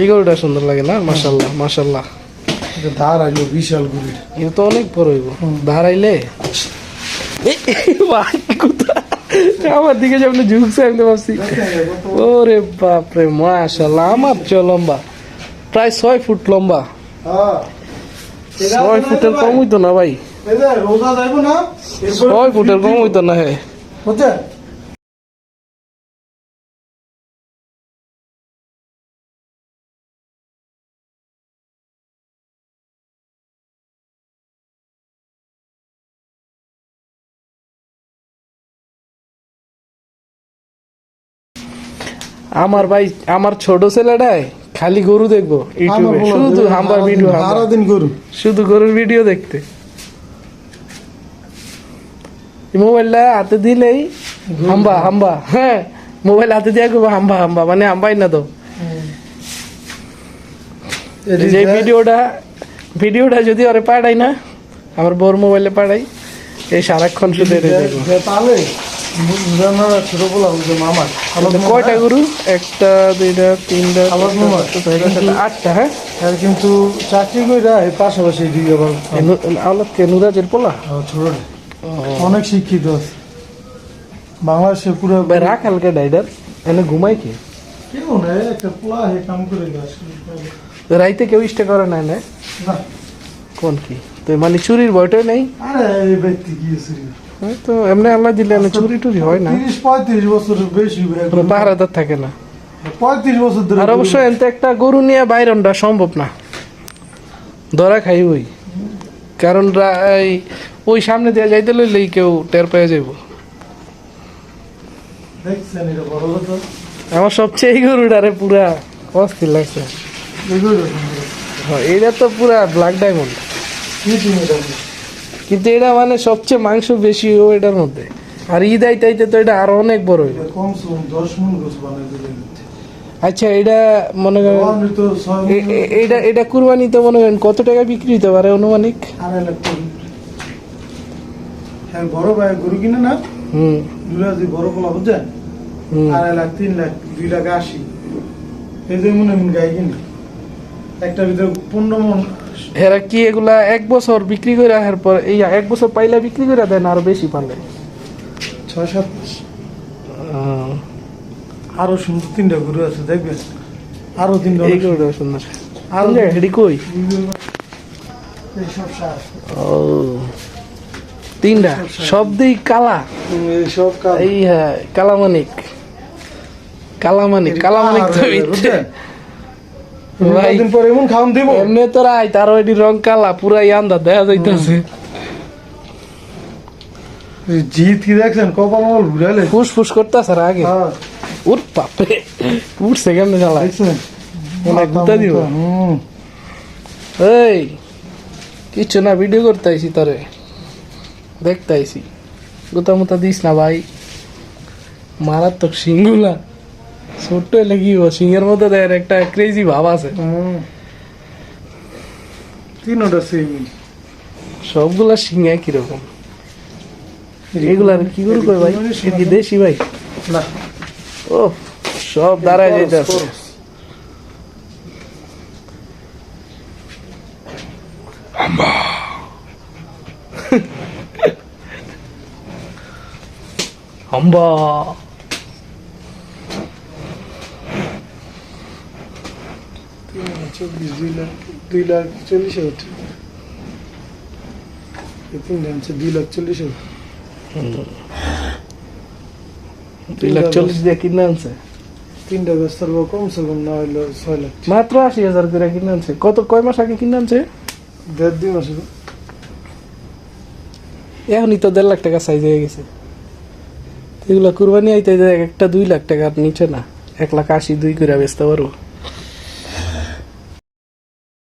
এই গরুটা সুন্দর লাগে না? মাসাল্লাহ মাসাল্লাহ ধার আইলো বিশাল গরুটা এটা তো অনেক বড় হইব। এই, ভাই, কোথায়? আমার দিকে যেমন ঝুঁকছে আমি তো ভাবছি ওরে বাপরে মাশাল্লাহ আমার চ লম্বা। প্রায় ছয় ফুট লম্বা। হ্যাঁ। ছয় ফুটের কম হইতো না ভাই। যে ছয় ফুটের কম হইতো না হ্যাঁ আমার ভাই আমার ছোট ছেলেটাই খালি গরু দেখব ইউটিউবে। শুধু হাম্বার ভিডিও সারাদিন গরু। শুধু গরুর ভিডিও দেখতে। মোবাইলটা হাতে দিলেই হাম্বা হাম্বা হ্যাঁ মোবাইল হাতে দিয়ে করব হাম্বা হাম্বা মানে হাম্বাই না তো। যে ভিডিওটা ভিডিওটা যদি ওরে পাঠাই না আমার বোর মোবাইলে পাঠাই এই সারাক্ষণ শুধু বুঝানোর ছোট বলা বুঝে কয়টা গরু? একটা দুইটা তিনটা আবার আটটা হ্যাঁ? আর কিন্তু চাকরি কইরা এই পাশাপাশি দিকে আবার আওলাদকে নুরাজের পোলা? ছোট অনেক শিক্ষিত বাংলাদেশে পুরো ভাই রাখ হালকা ডাইডার? এনে ঘুমাই কি? কেউ নেই একটা পোলা হে কাম করে গাছ। রাইতে কেউ ইষ্ট করে না না। কোন কি? তো মানে চুরির ভয়টাই নেই? আরে ব্যক্তি কি হ্যাঁ, তো এমনি আল্লাহ দিলে এমনি চুরি টুরি হয় না। তিরিশ পঁয়ত্রিশ বছরের বেশি পাহারাদার থাকে না। পঁয়ত্রিশ বছর ধরে আর অবশ্য এনতে একটা গরু নিয়ে বাইরনটা সম্ভব না। ধরা খাই ওই। কারণ এই ওই সামনে দিয়ে যাইতে লইলেই কেউ টের পেয়ে যাইব। আমার সবচেয়ে এই গরুটারে পুরা অস্থির লাগছে। হ্যাঁ, এটা তো পুরা ব্ল্যাক ডায়মন্ড কি তুমি এটা কিন্তু এটা মানে সবচেয়ে মাংস বেশি ও এটার মধ্যে। আর ঈদ আইতে তো এটা আরও অনেক বড় আচ্ছা এটা মনে করেন এটা এটা কুরবানি তো মনে করেন কত টাকা বিক্রি হতে পারে অনুমানিক? হ্যাঁ বড় ভাই গরু কিনে না? হুম। বড় বুঝছেন আড়াই লাখ তিন লাখ দুই লাখ আশি। এই যে মন গাই কিনে। একটা ভিতরে পনেরো মন। এরা কি এগুলা এক বছর বিক্রি করে এরপর এই এক বছর পাইলে বিক্রি করে দেন আরও বেশি পারলে? ছয় সাত আরও সুন্দর তিনটা গরু আছে দেখবেন আরও তিনটা এই গরুটা সুন্দর আরও হেডি কই? ও। তিনটা? সব দিই কালা? এই সব কাজ এই হ্যাঁ কালামানিক। কালামানিক কালামানিক তো দিন পরে এমন খাওয়ান দিব। এমনি তো রাই তার রং কালা পুরাই আন্দা দেখা যাইতেছে। জিত কি দেখছেন? কপাল মল ঘুরাইলে ফুস ফুস করতেছে আর আগে। হ্যাঁ। বাপরে উঠছে কেমনে দেখছেন? মানে গুতা দিব। এই কিচ্ছু না ভিডিও করতে আইছি তোরে। দেখতে আইছি গুতা মুতা দিস না ভাই। মারাত্মক সিংগুলা ছোট্ট এলে কি হব সিংহের মধ্যে দেখ একটা ক্রেজি ভাব আছে। তিনটা সেম সবগুলা সিংহে কীরকম? এগুলার কি করে কই ভাই? কি দেশি ভাই? না। ও সব দাঁড়ায় যেতে আছে। হাম্বা চব্বিশ দুই লাখ দুই লাখ তিনটা আনছে দুই লাখ দুই লাখ চল্লিশ আনছে তিনটা কমসে কম ছয় লাখ মাত্র আশি হাজার করে কিনে আনছে কত কয় মাস আগে কিনে আনছে দেড় দুই মাসে এখনই তো দেড় লাখ টাকা সাইজ হয়ে গেছে। এগুলা কুরবানি আইতে এক একটা দুই লাখ টাকার নিচে না। এক লাখ আশি, দুই করে বেচতে পারব।